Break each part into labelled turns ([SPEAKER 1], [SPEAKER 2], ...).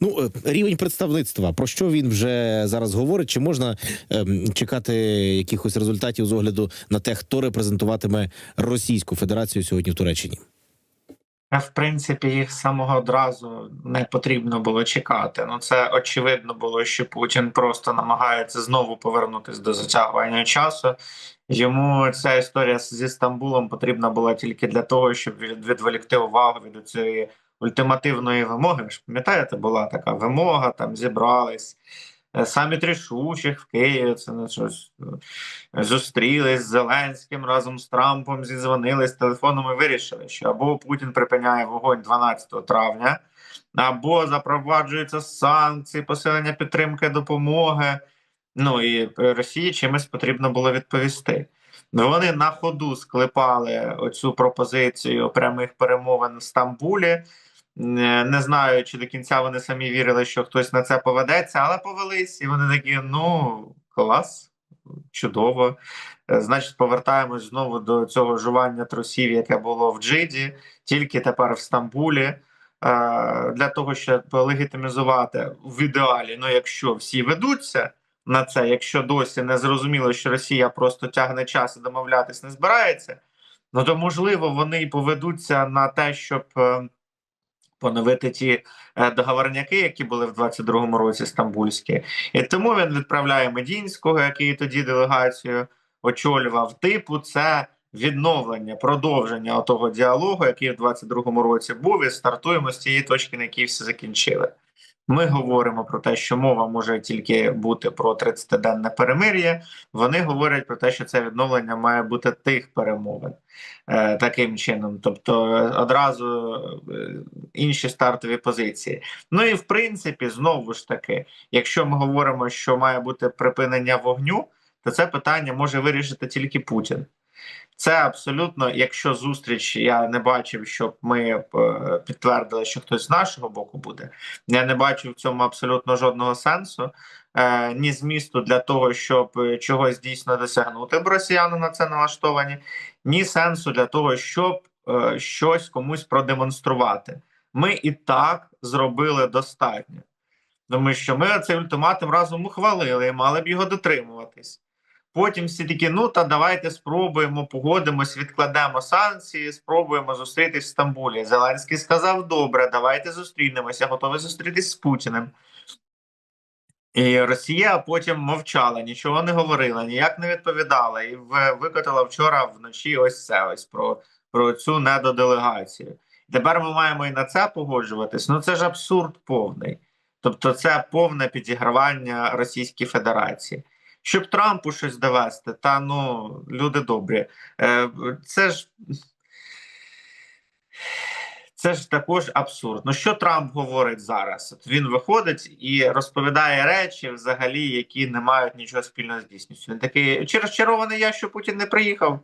[SPEAKER 1] Ну, е, рівень представництва. Про що він вже зараз говорить? Чи можна ем, чекати якихось результатів з огляду на те, хто репрезентуватиме Російську Федерацію сьогодні в Туреччині?
[SPEAKER 2] В принципі, їх самого одразу не потрібно було чекати. Ну це очевидно було, що Путін просто намагається знову повернутися до затягування часу. Йому ця історія зі Стамбулом потрібна була тільки для того, щоб від- відволікти увагу від цієї ультимативної вимоги. Ви ж пам'ятаєте, була така вимога, там зібрались. Е, Саміт рішучих в Києві, це не щось е, зустрілись з Зеленським разом з Трампом, зізвонились телефоном вирішили, що або Путін припиняє вогонь 12 травня, або запроваджуються санкції, посилення підтримки допомоги. Ну і Росії чимось потрібно було відповісти. Вони на ходу склепали оцю пропозицію прямих перемовин в Стамбулі. Не не знаю, чи до кінця вони самі вірили, що хтось на це поведеться, але повелись, і вони такі: ну клас, чудово. Е, Значить, повертаємось знову до цього жування трусів, яке було в Джиді, тільки тепер в Стамбулі. Е, Для того, щоб легітимізувати в ідеалі, ну якщо всі ведуться на це, якщо досі не зрозуміло, що Росія просто тягне час і домовлятись не збирається, ну то можливо вони і поведуться на те, щоб. Поновити ті е, договорняки, які були в 22-му році стамбульські, і тому він відправляє Медінського, який тоді делегацію очолював. Типу, це відновлення, продовження того діалогу, який в 22-му році був, і стартуємо з тієї точки, на якій все закінчили. Ми говоримо про те, що мова може тільки бути про 30-денне перемир'я. Вони говорять про те, що це відновлення має бути тих перемовин е, таким чином, тобто е, одразу е, інші стартові позиції. Ну і в принципі, знову ж таки, якщо ми говоримо, що має бути припинення вогню, то це питання може вирішити тільки Путін. Це абсолютно, якщо зустріч я не бачив, щоб ми е, підтвердили, що хтось з нашого боку буде. Я не бачу в цьому абсолютно жодного сенсу, е, ні змісту для того, щоб е, чогось дійсно досягнути, бо росіяни на це налаштовані, ні сенсу для того, щоб е, щось комусь продемонструвати. Ми і так зробили достатньо, тому що ми цей ультиматум разом ухвалили і мали б його дотримуватись. Потім всі такі, ну та давайте спробуємо, погодимось, відкладемо санкції, спробуємо зустрітись в Стамбулі. Зеленський сказав: добре, давайте зустрінемося, готові зустрітись з Путіним. І Росія потім мовчала, нічого не говорила, ніяк не відповідала. І в- викотила вчора вночі ось це ось про, про цю недоделегацію. Тепер ми маємо і на це погоджуватись. Ну це ж абсурд повний. Тобто, це повне підігравання Російській Федерації. Щоб Трампу щось довести, та ну люди добрі. Е, це ж це ж також абсурд. Ну що Трамп говорить зараз? От він виходить і розповідає речі, взагалі, які не мають нічого спільного з дійсністю. Він такий чи розчарований я, що Путін не приїхав?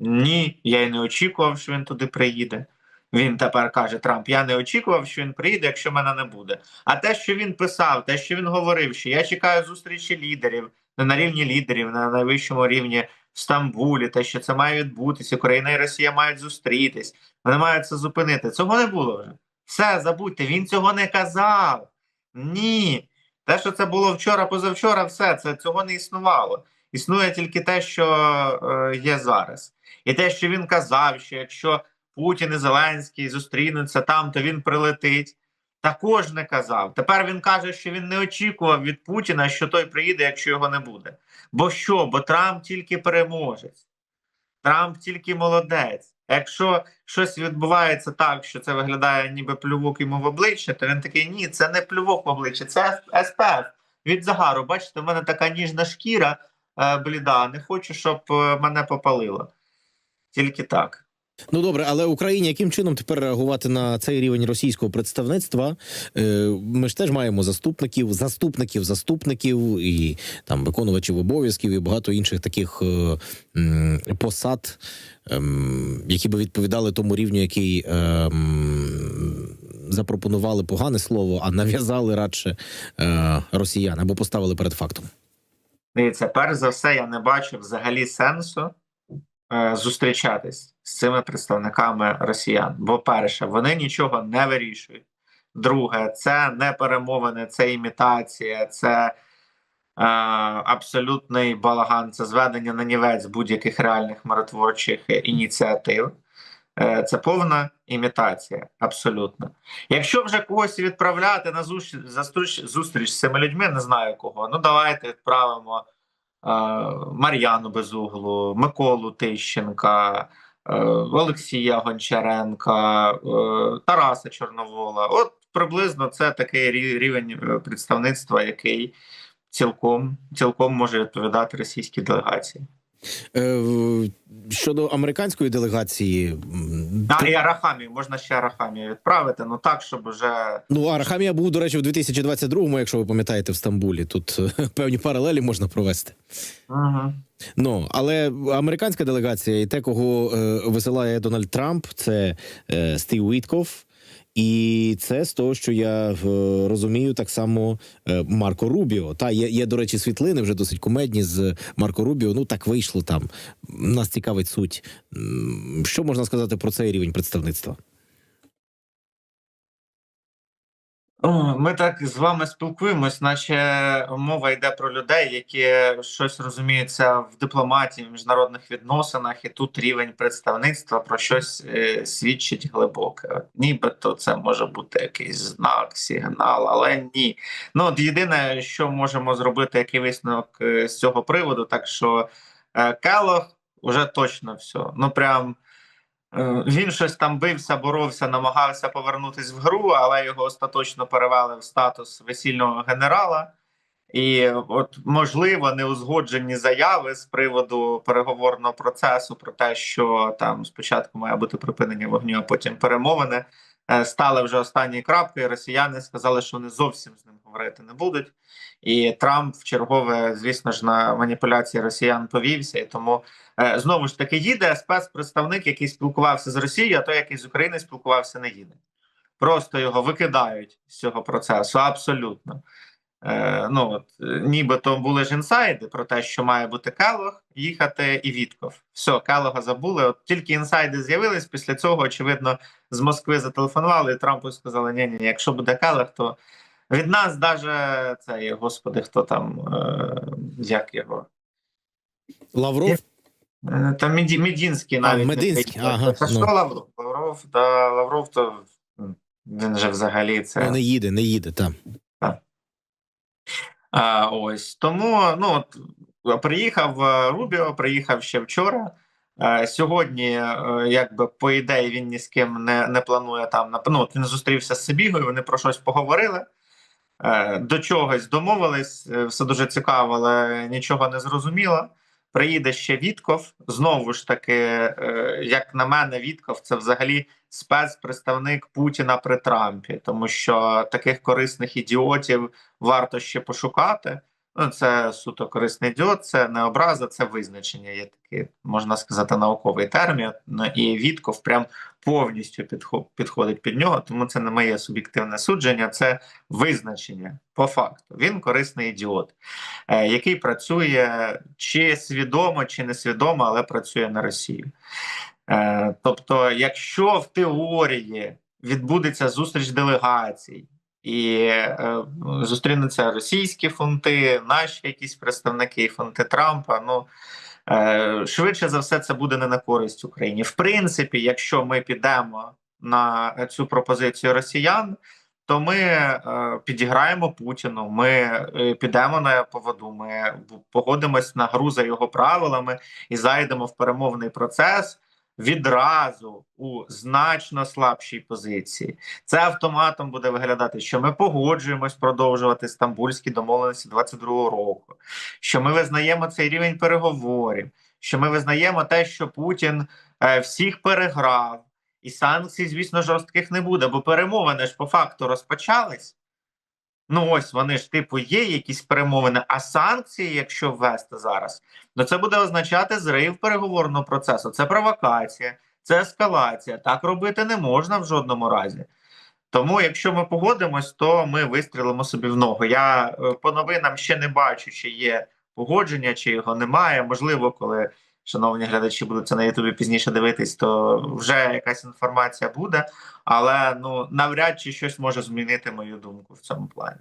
[SPEAKER 2] Ні, я й не очікував, що він туди приїде. Він тепер каже Трамп: Я не очікував, що він приїде, якщо мене не буде. А те, що він писав, те, що він говорив, що я чекаю зустрічі лідерів на рівні лідерів, на найвищому рівні в Стамбулі, те, що це має відбутися, Україна і Росія мають зустрітись, вони мають це зупинити. Цього не було вже. Все, забудьте, він цього не казав. Ні. Те, що це було вчора, позавчора, все це цього не існувало. Існує тільки те, що е, є зараз. І те, що він казав, що якщо Путін і Зеленський зустрінуться там, то він прилетить. Також не казав. Тепер він каже, що він не очікував від Путіна, що той приїде, якщо його не буде. Бо що? Бо Трамп тільки переможець, Трамп тільки молодець. Якщо щось відбувається так, що це виглядає ніби плювок йому в обличчя, то він такий: ні, це не плювок в обличчя, це СПФ від загару. Бачите, в мене така ніжна шкіра е, бліда. Не хочу, щоб е, мене попалило. Тільки так.
[SPEAKER 1] Ну добре, але Україні яким чином тепер реагувати на цей рівень російського представництва? Е, Ми ж теж маємо заступників, заступників, заступників і там виконувачів обов'язків і багато інших таких е, посад, ем, які би відповідали тому рівню, який ем, запропонували погане слово, а нав'язали радше е, росіян або поставили перед фактом.
[SPEAKER 2] Дивіться, перш за все, я не бачу взагалі сенсу зустрічатись з цими представниками росіян. Бо, перше, вони нічого не вирішують. Друге, це не перемовини, це імітація, це е, абсолютний балаган, це зведення на нівець будь-яких реальних миротворчих ініціатив. Е, Це повна імітація, абсолютно. Якщо вже когось відправляти на зустріч, зустріч, з цими людьми, не знаю кого. Ну давайте відправимо е, Мар'яну Безуглу, Миколу Тищенка, е, Олексія Гончаренка, е, Тараса Чорновола. От приблизно це такий рівень е, представництва, який цілком, цілком може відповідати російській делегації.
[SPEAKER 1] Щодо американської делегації, м,
[SPEAKER 2] А і Арахамію, можна ще Арахамію відправити, ну так, щоб вже
[SPEAKER 1] ну Арахамія був, до речі, в 2022-му, якщо ви пам'ятаєте, в Стамбулі. Тут е, певні паралелі можна провести.
[SPEAKER 2] Ага.
[SPEAKER 1] Ну але американська делегація і те, кого е, висилає Дональд Трамп, це е, Стів Уітков. І це з того, що я е, розумію, так само е, Марко Рубіо. Та є, є, до речі, світлини вже досить кумедні з Марко Рубіо. Ну так вийшло там. Нас цікавить суть. Що можна сказати про цей рівень представництва?
[SPEAKER 2] Ми так з вами спілкуємось, наче мова йде про людей, які щось розуміються в дипломатії, в міжнародних відносинах, і тут рівень представництва про щось е, свідчить глибоке. Нібито це може бути якийсь знак, сигнал, але ні. Ну от єдине, що можемо зробити, який висновок е, з цього приводу, так що е, Келох уже точно все. Ну прям. Е, Він щось там бився, боровся, намагався повернутись в гру, але його остаточно перевели в статус весільного генерала. І от можливо неузгоджені заяви з приводу переговорного процесу про те, що там спочатку має бути припинення вогню, а потім перемовини, е, стали вже останньою крапкою. Росіяни сказали, що вони зовсім з ним говорити не будуть. І Трамп в чергове, звісно ж, на маніпуляції росіян повівся, і тому Е, Знову ж таки, їде спецпредставник, який спілкувався з Росією, а той, який з України спілкувався, не їде. Просто його викидають з цього процесу. Абсолютно. Е, ну от нібито були ж інсайди про те, що має бути Келох, їхати і Вітков. Все, Келога забули. От тільки інсайди з'явились. Після цього, очевидно, з Москви зателефонували і Трампу сказали: ні, ні, ні, якщо буде Келох, то від нас даже цей, господи, хто там, е, як його.
[SPEAKER 1] Лавров
[SPEAKER 2] Е, Та Меді, Медінський навіть. не
[SPEAKER 1] Мединський, ага,
[SPEAKER 2] Це
[SPEAKER 1] ну.
[SPEAKER 2] що Лавров? Лавров, да, Лавров, то він же взагалі це.
[SPEAKER 1] ну, не їде, не їде там.
[SPEAKER 2] А, ось тому ну от приїхав е, Рубіо, приїхав ще вчора. Е, Сьогодні, е, якби по ідеї, він ні з ким не, не планує там ну, от він зустрівся з Сибігою, вони про щось поговорили. Е, До чогось домовились, е, все дуже цікаво, але нічого не зрозуміло. Приїде ще Вітков. Знову ж таки, е, як на мене, Вітков це взагалі спецпредставник Путіна при Трампі, тому що таких корисних ідіотів варто ще пошукати. Ну, це суто корисний ідіот, це не образа, це визначення. Є такий, можна сказати, науковий термін. Ну, і Вітков прям повністю підходить під нього, тому це не моє суб'єктивне судження, це визначення по факту. Він корисний ідіот, е, який працює чи свідомо, чи несвідомо, але працює на Росію. Е, тобто, якщо в теорії відбудеться зустріч делегацій, і е, зустрінуться російські фунти, наші якісь представники, фунти Трампа. Ну е, швидше за все, це буде не на користь Україні. В принципі, якщо ми підемо на цю пропозицію росіян, то ми е, підіграємо Путіну. Ми е, підемо на поводу. Ми погодимось на гру за його правилами і зайдемо в перемовний процес відразу у значно слабшій позиції. Це автоматом буде виглядати, що ми погоджуємось продовжувати стамбульські домовленості 22-го року, що ми визнаємо цей рівень переговорів, що ми визнаємо те, що Путін е, всіх переграв, і санкцій, звісно, жорстких не буде, бо перемовини ж по факту розпочались. Ну, ось вони ж, типу, є якісь перемовини, а санкції, якщо ввести зараз, ну це буде означати зрив переговорного процесу. Це провокація, це ескалація. Так робити не можна в жодному разі. Тому, якщо ми погодимось, то ми вистрілимо собі в ногу. Я е, по новинам ще не бачу, чи є погодження, чи його немає. Можливо, коли шановні глядачі будуть це на Ютубі пізніше дивитись, то вже якась інформація буде, але ну навряд чи щось може змінити мою думку в цьому плані.